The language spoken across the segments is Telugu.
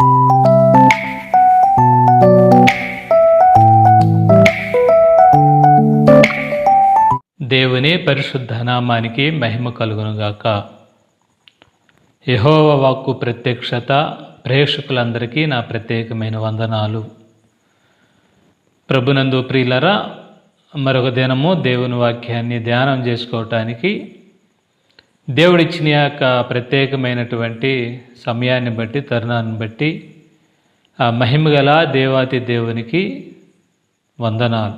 దేవుని పరిశుద్ధ నామానికి మహిమ కలుగునుగాక. యహోవ వాక్కు ప్రత్యక్షత ప్రేక్షకులందరికీ నా ప్రత్యేకమైన వందనాలు. ప్రభునందు ప్రియులరా మరొక దినము దేవుని వాక్యాన్ని ధ్యానం చేసుకోవటానికి దేవుడిచ్చిన యొక్క ప్రత్యేకమైనటువంటి సమయాన్ని బట్టి తరుణాన్ని బట్టి ఆ మహిమగల దేవాతి దేవునికి వందనాలు.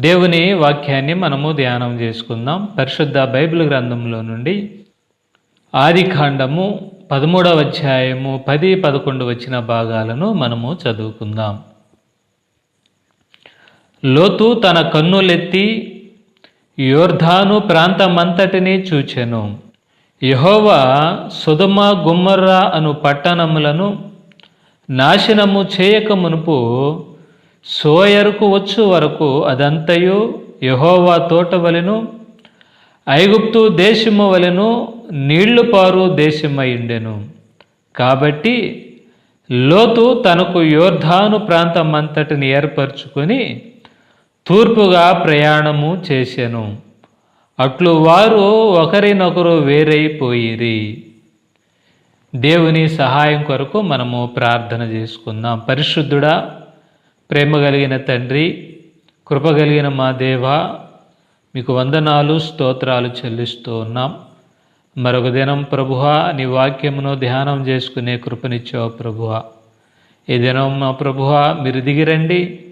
దేవుని వాక్యాన్ని మనము ధ్యానం చేసుకుందాం. పరిశుద్ధ బైబిల్ గ్రంథంలో నుండి ఆది కాండము పదమూడవ అధ్యాయము పది పదకొండు వచ్చిన భాగాలను మనము చదువుకుందాం. లోతు తన కన్నులెత్తి యోర్ధాను ప్రాంతమంతటిని చూచెను. యహోవా సుధమ గుమ్మర్రా అను పట్టణములను నాశనము చేయక మునుపు సోయరుకు వచ్చు వరకు అదంతయు యహోవా తోట వలెను ఐగుప్తు దేశము వలెను నీళ్ళు పారు దేశమైండెను కాబట్టి లోతు తనకు యోర్ధాను ప్రాంతమంతటిని ఏర్పరచుకొని తూర్పుగా ప్రయాణము చేసెను. అట్లు వారు ఒకరినొకరు వేరైపోయిరి. దేవుని సహాయం కొరకు మనము ప్రార్థన చేసుకుందాం. పరిశుద్ధుడా ప్రేమ కలిగిన తండ్రి కృప కలిగిన మా దేవ మీకు వందనాలు స్తోత్రాలు చెల్లిస్తూ ఉన్నాం. మరొక దినం ప్రభువ నీ వాక్యమును ధ్యానం చేసుకునే కృపనిచ్చావు ప్రభువ. ఈ దినం మా ప్రభువ మీరు దిగిరండి.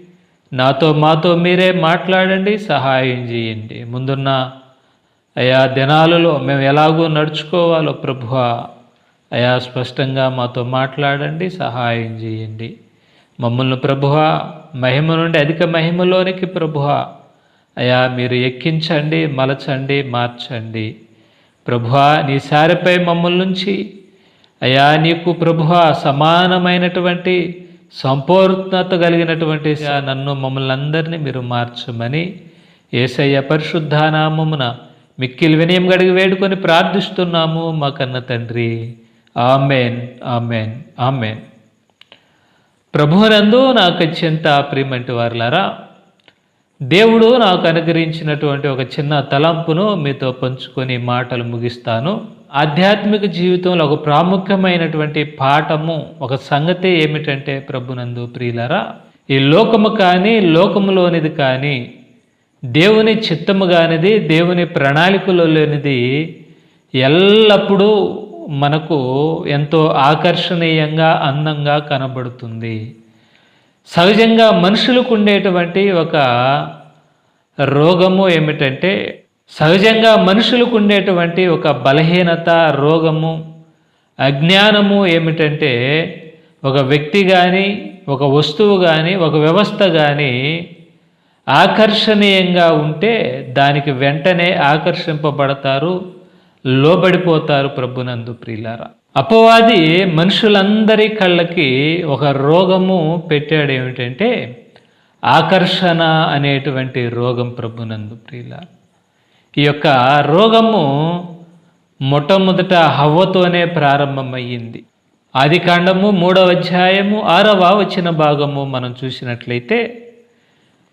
నాతో మాతో మీరే మాట్లాడండి సహాయం చేయండి. ముందున్న అయా దినాలలో మేము ఎలాగో నడుచుకోవాలో ప్రభువ అయా స్పష్టంగా మాతో మాట్లాడండి సహాయం చేయండి. మమ్మల్ని ప్రభువ మహిమ నుండి అధిక మహిమలోనికి ప్రభువ అయా మీరు ఎక్కించండి మలచండి మార్చండి. ప్రభువ నీ సారిపై మమ్మల్ని నుంచి అయా నీకు ప్రభువ సమానమైనటువంటి సంపూర్ణత కలిగినటువంటి నన్ను మమ్మల్ని అందరినీ మీరు మార్చమని ఏసయ్య పరిశుద్ధానామమున మిక్కిలి వినయం గడిగి వేడుకొని ప్రార్థిస్తున్నాము మా కన్న తండ్రి. Amen amen amen. ప్రభునందు నాకు అత్యంత ప్రియమంటి వారులారా దేవుడు నాకు అనుగ్రహించినటువంటి ఒక చిన్న తలంపును మీతో పంచుకొని మాటలు ముగిస్తాను. ఆధ్యాత్మిక జీవితంలో ఒక ప్రాముఖ్యమైనటువంటి పాఠము ఒక సంగతి ఏమిటంటే ప్రభునందు ప్రియులరా ఈ లోకము కానీ లోకములోనిది కానీ దేవుని చిత్తము కానిది దేవుని ప్రణాళికలో లేనిది ఎల్లప్పుడూ మనకు ఎంతో ఆకర్షణీయంగా అందంగా కనబడుతుంది. సహజంగా మనుషులకు ఉండేటువంటి ఒక రోగము ఏమిటంటే సహజంగా మనుషులకు ఉండేటువంటి ఒక బలహీనత రోగము అజ్ఞానము ఏమిటంటే ఒక వ్యక్తి కానీ ఒక వస్తువు కానీ ఒక వ్యవస్థ కానీ ఆకర్షణీయంగా ఉంటే దానికి వెంటనే ఆకర్షింపబడతారు లోబడిపోతారు ప్రభునందు ప్రియులారా. అపవాది మనుషులందరి కళ్ళకి ఒక రోగము పెట్టాడు ఏమిటంటే ఆకర్షణ అనేటువంటి రోగం ప్రభునందు ప్రియులారా. ఈ యొక్క రోగము మొట్టమొదట హవ్వతోనే ప్రారంభమయ్యింది. ఆది కాండము మూడవ అధ్యాయము ఆరవ వచ్చిన భాగము మనం చూసినట్లయితే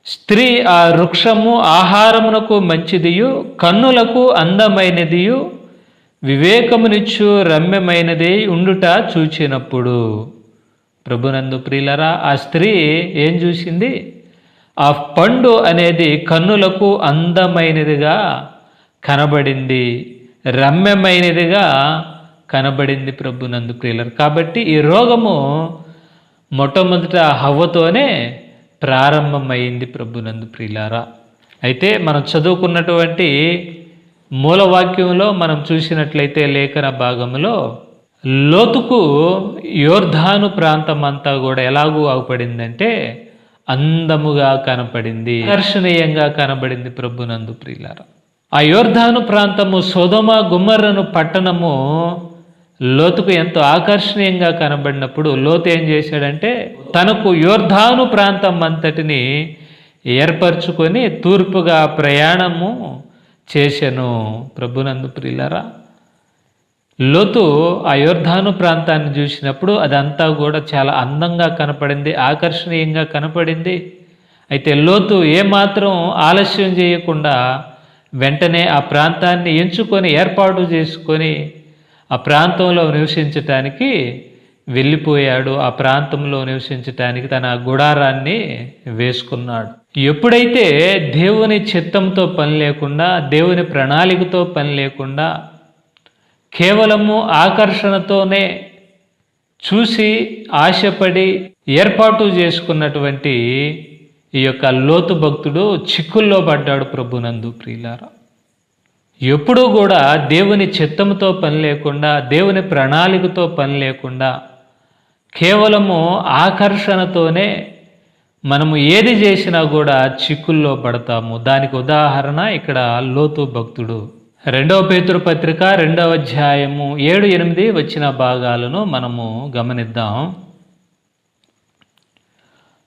స్త్రీ ఆ వృక్షము ఆహారమునకు మంచిదియు కన్నులకు అందమైనదియు వివేకమునిచ్చు రమ్యమైనది ఉండుట చూచినప్పుడు. ప్రభునందు ప్రియులరా ఆ స్త్రీ ఏం చూసింది? ఆ పండు అనేది కన్నులకు అందమైనదిగా కనబడింది రమ్యమైనదిగా కనబడింది ప్రభునందు ప్రియులరు. కాబట్టి ఈ రోగము మొట్టమొదట హవ్వతోనే ప్రారంభమైంది ప్రభునందు ప్రియులారా. అయితే మనం చదువుకున్నటువంటి మూలవాక్యంలో మనం చూసినట్లయితే లేఖన భాగంలో లోతుకు యోర్ధాను ప్రాంతం అంతా కూడా ఎలాగూ ఆగుపడిందంటే అందముగా కనపడింది ఆకర్షణీయంగా కనబడింది ప్రభునందు ప్రియులారా. ఆ యోర్ధాను ప్రాంతము సోదమ గుమ్మర్రను పట్టణము లోతుకు ఎంతో ఆకర్షణీయంగా కనబడినప్పుడు లోతు ఏం చేశాడంటే తనకు యోర్ధాను ప్రాంతం అంతటిని ఏర్పరచుకొని తూర్పుగా ప్రయాణము చేశాను ప్రభునందు ప్రియులరా. లోతు అయోర్ధాను ప్రాంతాన్ని చూసినప్పుడు అదంతా కూడా చాలా అందంగా కనపడింది ఆకర్షణీయంగా కనపడింది. అయితే లోతు ఏమాత్రం ఆలస్యం చేయకుండా వెంటనే ఆ ప్రాంతాన్ని ఎంచుకొని ఏర్పాటు చేసుకొని ఆ ప్రాంతంలో నివసించటానికి వెళ్ళిపోయాడు. ఆ ప్రాంతంలో నివసించటానికి తన గుడారాన్ని వేసుకున్నాడు. ఎప్పుడైతే దేవుని చిత్తంతో పని లేకుండా దేవుని ప్రణాళికతో పని లేకుండా కేవలము ఆకర్షణతోనే చూసి ఆశపడి ఏర్పాటు చేసుకున్నటువంటి ఈ యొక్క లోతు భక్తుడు చిక్కుల్లో పడ్డాడు ప్రభునందు ప్రియులారా. ఎప్పుడూ కూడా దేవుని చిత్తంతో పని లేకుండా దేవుని ప్రణాళికతో పని లేకుండా కేవలము ఆకర్షణతోనే మనము ఏది చేసినా కూడా చిక్కుల్లో పడతాము. దానికి ఉదాహరణ ఇక్కడ లోతు భక్తుడు రెండవ పేతురు పత్రిక రెండవ అధ్యాయము ఏడు ఎనిమిది వచ్చిన భాగాలను మనము గమనిద్దాం.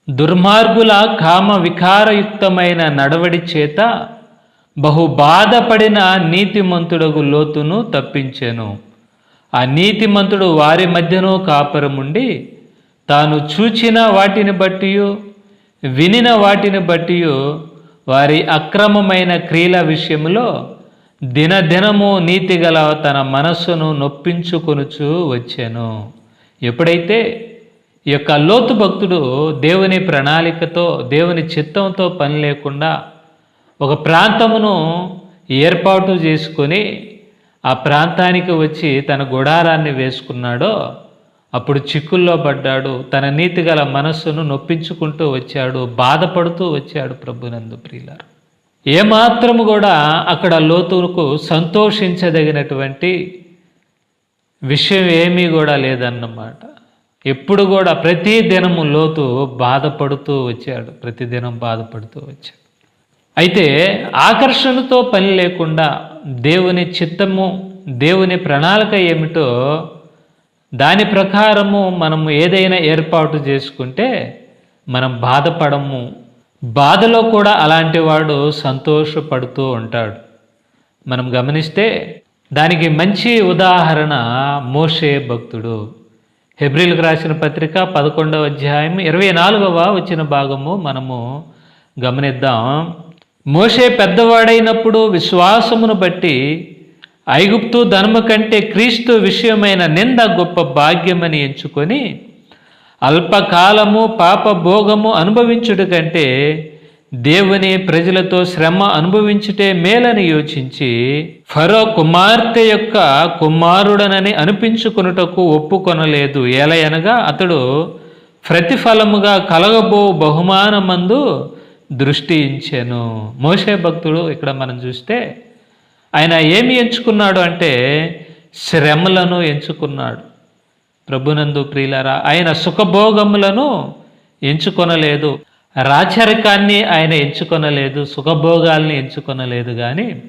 దుర్మార్గుల కామ వికారయుక్తమైన నడవడి చేత బహు బాధపడిన నీతిమంతుడగు లోతును తప్పించెను. ఆ నీతిమంతుడు వారి మధ్యనో కాపురముండి తాను చూచిన వాటిని బట్టి వినిన వాటిని బట్టి వారి అక్రమమైన క్రియల విషయంలో దినదినము నీతిగల తన మనస్సును నొప్పించుకొనుచు వచ్చాను. ఎప్పుడైతే ఈ యొక్క లోతు భక్తుడు దేవుని ప్రణాళికతో దేవుని చిత్తంతో పని లేకుండా ఒక ప్రాంతమును ఏర్పాటు చేసుకొని ఆ ప్రాంతానికి వచ్చి తన గుడారాన్ని వేసుకున్నాడో అప్పుడు చిక్కుల్లో పడ్డాడు తన నీతిగల మనస్సును నొప్పించుకుంటూ వచ్చాడు బాధపడుతూ వచ్చాడు ప్రభునందు ప్రియులారు. ఏమాత్రము కూడా అక్కడ లోతుకు సంతోషించదగినటువంటి విషయం ఏమీ కూడా లేదన్నమాట. ఎప్పుడు కూడా ప్రతి దినము లోతు బాధపడుతూ వచ్చాడు. ప్రతిదినం బాధపడుతూ వచ్చాడు. అయితే ఆకర్షణతో పని లేకుండా దేవుని చిత్తము దేవుని ప్రణాళిక ఏమిటో దాని ప్రకారము మనము ఏదైనా ఏర్పాటు చేసుకుంటే మనం బాధపడము బాధలో కూడా అలాంటి వాడు సంతోషపడుతూ ఉంటాడు. మనం గమనిస్తే దానికి మంచి ఉదాహరణ మోషే భక్తుడు. హెబ్రిల్కి రాసిన పత్రిక పదకొండవ అధ్యాయం ఇరవై నాలుగవ వచ్చిన భాగము మనము గమనిద్దాం. మోషే పెద్దవాడైనప్పుడు విశ్వాసమును బట్టి ఐగుప్తు ధనము కంటే క్రీస్తు విషయమైన నింద గొప్ప భాగ్యమని ఎంచుకొని అల్పకాలము పాప భోగము అనుభవించుట కంటే దేవుని ప్రజలతో శ్రమ అనుభవించుటే మేలని యోచించి ఫరో కుమార్తె యొక్క కుమారుడనని అనిపించుకొనుటకు ఒప్పుకొనలేదు. ఎలయనగా అతడు ప్రతిఫలముగా కలగబో బహుమానమందు దృష్టి ఇచ్చాను మోసే భక్తుడు ఇక్కడ మనం చూస్తే ఆయన ఏమి ఎంచుకున్నాడు అంటే శ్రమలను ఎంచుకున్నాడు. ప్రభునందు ప్రియులరా ఆయన సుఖభోగములను ఎంచుకొనలేదు. రాచరికాన్ని ఆయన ఎంచుకొనలేదు సుఖభోగాల్ని ఎంచుకొనలేదు కానీ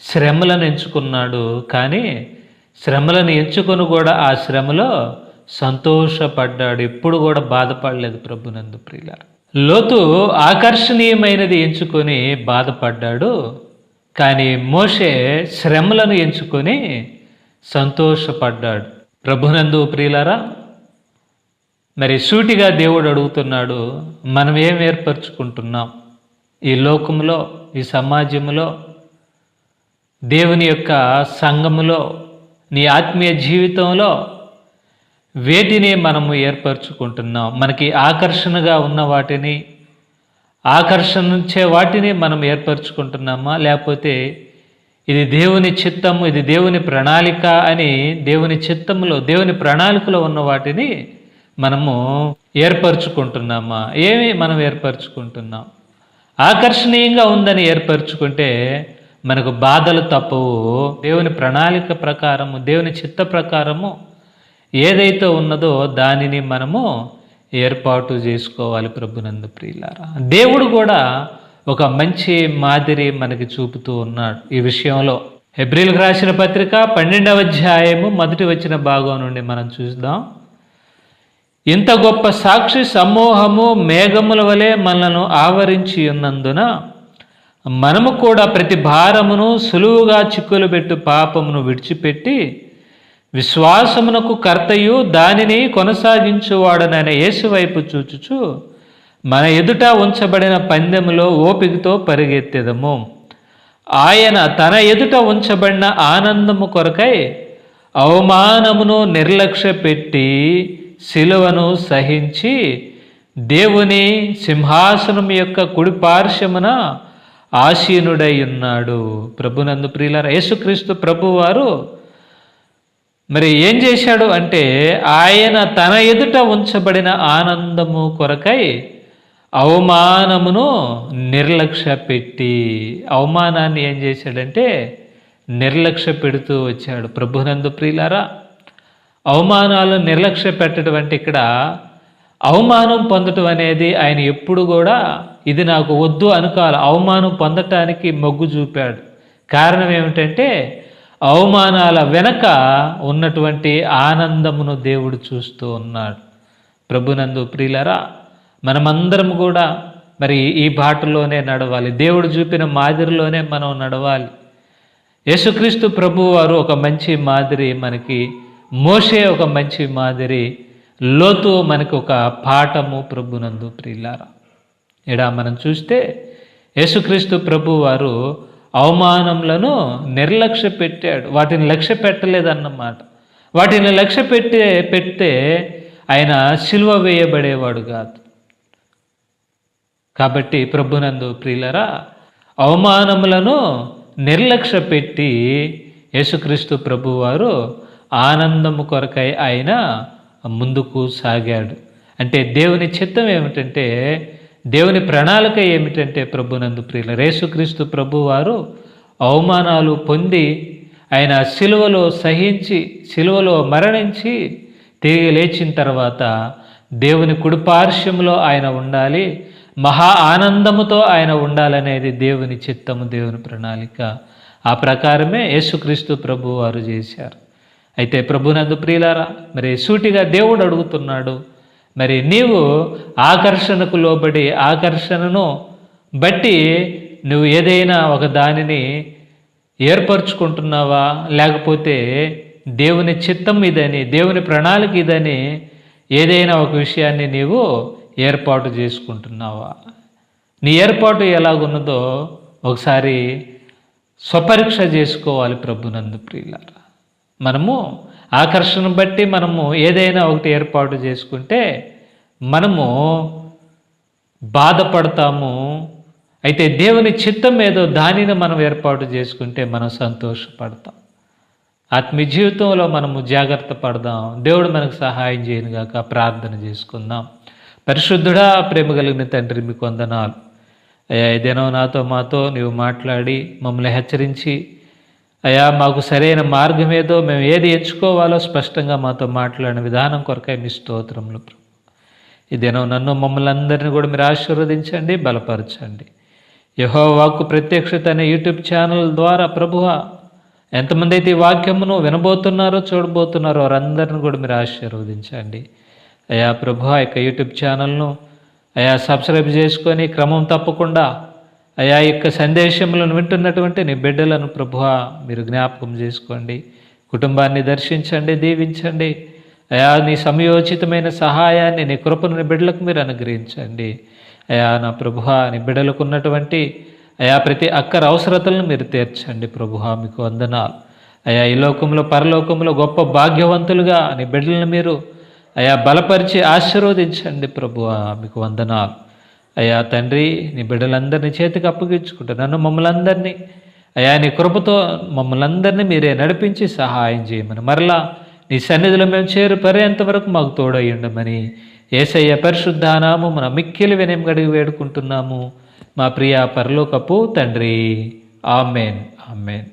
శ్రమలను ఎంచుకున్నాడు. కానీ శ్రమలను ఎంచుకొని కూడా ఆ శ్రమలో సంతోషపడ్డాడు. ఎప్పుడు కూడా బాధపడలేదు ప్రభునందు ప్రియుల లోతు ఆకర్షణీయమైనది ఎంచుకొని బాధపడ్డాడు. కానీ మోషే శ్రమలను ఎంచుకొని సంతోషపడ్డాడు. ప్రభునందు ప్రియులారా మరి సూటిగా దేవుడు అడుగుతున్నాడు మనం ఏం ఏర్పరచుకుంటున్నాం? ఈ లోకంలో ఈ సమాజంలో దేవుని యొక్క సంఘములో నీ ఆత్మీయ జీవితంలో వేటిని మనము ఏర్పరచుకుంటున్నాం? మనకి ఆకర్షణగా ఉన్న వాటిని ఆకర్షణించే వాటిని మనం ఏర్పరచుకుంటున్నామా? లేకపోతే ఇది దేవుని చిత్తము ఇది దేవుని ప్రణాళిక అని దేవుని చిత్తములో దేవుని ప్రణాళికలో ఉన్న వాటిని మనము ఏర్పరచుకుంటున్నామా? ఏమి మనం ఏర్పరచుకుంటున్నాం? ఆకర్షణీయంగా ఉందని ఏర్పరచుకుంటే మనకు బాధలు తప్పవు. దేవుని ప్రణాళిక ప్రకారము దేవుని చిత్త ప్రకారము ఏదైతే ఉన్నదో దానిని మనము ఏర్పాటు చేసుకోవాలి ప్రభునందు ప్రియులారా. దేవుడు కూడా ఒక మంచి మాదిరి మనకి చూపుతూ ఉన్నాడు ఈ విషయంలో. హెబ్రిల్కి రాసిన పత్రిక పన్నెండవ అధ్యాయము మొదటి వచ్చిన భాగం నుండి మనం చూద్దాం. ఇంత గొప్ప సాక్షి సమూహము మేఘముల వలె మనలను ఆవరించి ఉన్నందున మనము కూడా ప్రతి భారమును సులువుగా చిక్కులు పెట్టు పాపమును విడిచిపెట్టి విశ్వాసమునకు కర్తయు దానిని కొనసాగించువాడనైన యేసు వైపు చూచుచు మన ఎదుట ఉంచబడిన పందెములో ఓపికతో పరిగెత్తెదము. ఆయన తన ఎదుట ఉంచబడిన ఆనందము కొరకై అవమానమును నిర్లక్ష్య పెట్టి శిలువను సహించి దేవుని సింహాసనం యొక్క కుడి పార్శ్వమున ఆసీనుడై ఉన్నాడు. ప్రభునందు ప్రియులార యేసుక్రీస్తు ప్రభువారు మరి ఏం చేశాడు అంటే ఆయన తన ఎదుట ఉంచబడిన ఆనందము కొరకై అవమానమును నిర్లక్ష్య పెట్టి. అవమానాన్ని ఏం చేశాడంటే నిర్లక్ష్య పెడుతూ వచ్చాడు. ప్రభునందు ప్రియులారా అవమానాలు నిర్లక్ష్య పెట్టడం అంటే ఇక్కడ అవమానం పొందటం అనేది ఆయన ఎప్పుడు కూడా ఇది నాకు వద్దు అనుకోవాలి. అవమానం పొందటానికి మొగ్గు చూపాడు. కారణం ఏమిటంటే అవమానాల వెనక ఉన్నటువంటి ఆనందమును దేవుడు చూస్తూ ఉన్నాడు. ప్రభునందు ప్రియులరా మనమందరం కూడా మరి ఈ బాటలోనే నడవాలి. దేవుడు చూపిన మాదిరిలోనే మనం నడవాలి. యేసుక్రీస్తు ప్రభు వారు ఒక మంచి మాదిరి మనకి మోషే ఒక మంచి మాదిరి లోతు మనకు ఒక పాఠము ప్రభునందు ప్రియులారా. ఇడా మనం చూస్తే యేసుక్రీస్తు ప్రభు వారు అవమానములను నిర్లక్ష్య పెట్టాడు వాటిని లక్ష్య పెట్టలేదన్నమాట వాటిని లక్ష్య పెట్టే పెడితే ఆయన సిల్వ వేయబడేవాడు కాదు. కాబట్టి ప్రభునందు ప్రియులరా అవమానములను నిర్లక్ష్య పెట్టి యేసుక్రీస్తు ప్రభువారు ఆనందము కొరకై ఆయన ముందుకు సాగాడు. అంటే దేవుని చిత్తం ఏమిటంటే దేవుని ప్రణాళిక ఏమిటంటే ప్రభునందు ప్రియుల యేసుక్రీస్తు ప్రభువారు అవమానాలు పొంది ఆయన సిలువలో సహించి సిలువలో మరణించి తిరిగి లేచిన తర్వాత దేవుని కుడిపార్శ్యంలో ఆయన ఉండాలి మహా ఆనందముతో ఆయన ఉండాలనేది దేవుని చిత్తము దేవుని ప్రణాళిక. ఆ ప్రకారమే యేసుక్రీస్తు ప్రభు వారు చేశారు. అయితే ప్రభునందు ప్రియులారా మరి సూటిగా దేవుడు అడుగుతున్నాడు మరి నీవు ఆకర్షణకు లోబడి ఆకర్షణను బట్టి నువ్వు ఏదైనా ఒక దానిని ఏర్పరచుకుంటున్నావా? లేకపోతే దేవుని చిత్తం ఇదని దేవుని ప్రణాళిక ఇదని ఏదైనా ఒక విషయాన్ని నీవు ఏర్పాటు చేసుకుంటున్నావా? నీ ఏర్పాటు ఎలాగున్నదో ఒకసారి స్వపరీక్ష చేసుకోవాలి ప్రభునందు ప్రియులారా. మనము ఆకర్షణ బట్టి మనము ఏదైనా ఒకటి ఏర్పాటు చేసుకుంటే మనము బాధపడతాము. అయితే దేవుని చిత్తం ఏదో దానిని మనం ఏర్పాటు చేసుకుంటే మనం సంతోషపడతాం. ఆత్మీయ జీవితంలో మనము జాగ్రత్త పడదాం. దేవుడు మనకు సహాయం చేయనుగాక ప్రార్థన చేసుకుందాం. పరిశుద్ధుడా ప్రేమ కలిగిన తండ్రి మీకు వందనాలు. అయ్యా ఇదేనో నాతో మాతో నీవు మాట్లాడి మమ్మల్ని హెచ్చరించి అయ్యా మాకు సరైన మార్గం ఏదో మేము ఏది ఎంచుకోవాలో స్పష్టంగా మాతో మాట్లాడిన విధానం కొరకై మీ స్తోత్రములు ఈ ఇదేనో నన్ను మమ్మల్ని అందరినీ కూడా మీరు ఆశీర్వదించండి బలపరచండి. యహో వాక్కు ప్రత్యక్షత అనే యూట్యూబ్ ఛానల్ ద్వారా ప్రభువ ఎంతమంది అయితే ఈ వాక్యమును వినబోతున్నారో చూడబోతున్నారో వారందరిని కూడా మీరు ఆశీర్వదించండి. అయా ప్రభు ఆ యొక్క యూట్యూబ్ ఛానల్ను అయా సబ్స్క్రైబ్ చేసుకొని క్రమం తప్పకుండా అయా యొక్క సందేశములను వింటున్నటువంటి నీ బిడ్డలను ప్రభువ మీరు జ్ఞాపకం చేసుకోండి. కుటుంబాన్ని దర్శించండి దీవించండి. అయా నీ సమయోచితమైన సహాయాన్ని నీ కృపను నీ బిడ్డలకు మీరు అనుగ్రహించండి. అయా నా ప్రభు నీ బిడ్డలకు ఉన్నటువంటి అయా ప్రతి అక్కర అవసరతలను మీరు తీర్చండి ప్రభువ మీకు వందనాలు. అయా ఈ లోకంలో పరలోకంలో గొప్ప భాగ్యవంతులుగా నీ బిడ్డలను మీరు అయా బలపరిచి ఆశీర్వదించండి ప్రభు మీకు వందనాలు. అయా తండ్రి నీ బిడ్డలందరినీ చేతికి అప్పగించుకుంటా నన్ను మమ్మల్ని అందరినీ అయా నీ కృపతో మమ్మల్ని అందరినీ మీరే నడిపించి సహాయం చేయమని మరలా నీ సన్నిధిలో మేము చేరు పరేంత వరకు మాకు తోడయ్యుండమని ఏసయ్య పరిశుద్ధానాము మన మిక్కిలి వినయం గడిగి వేడుకుంటున్నాము. మా ప్రియ పరలోకపు తండ్రి. ఆమెన్. ఆమెన్.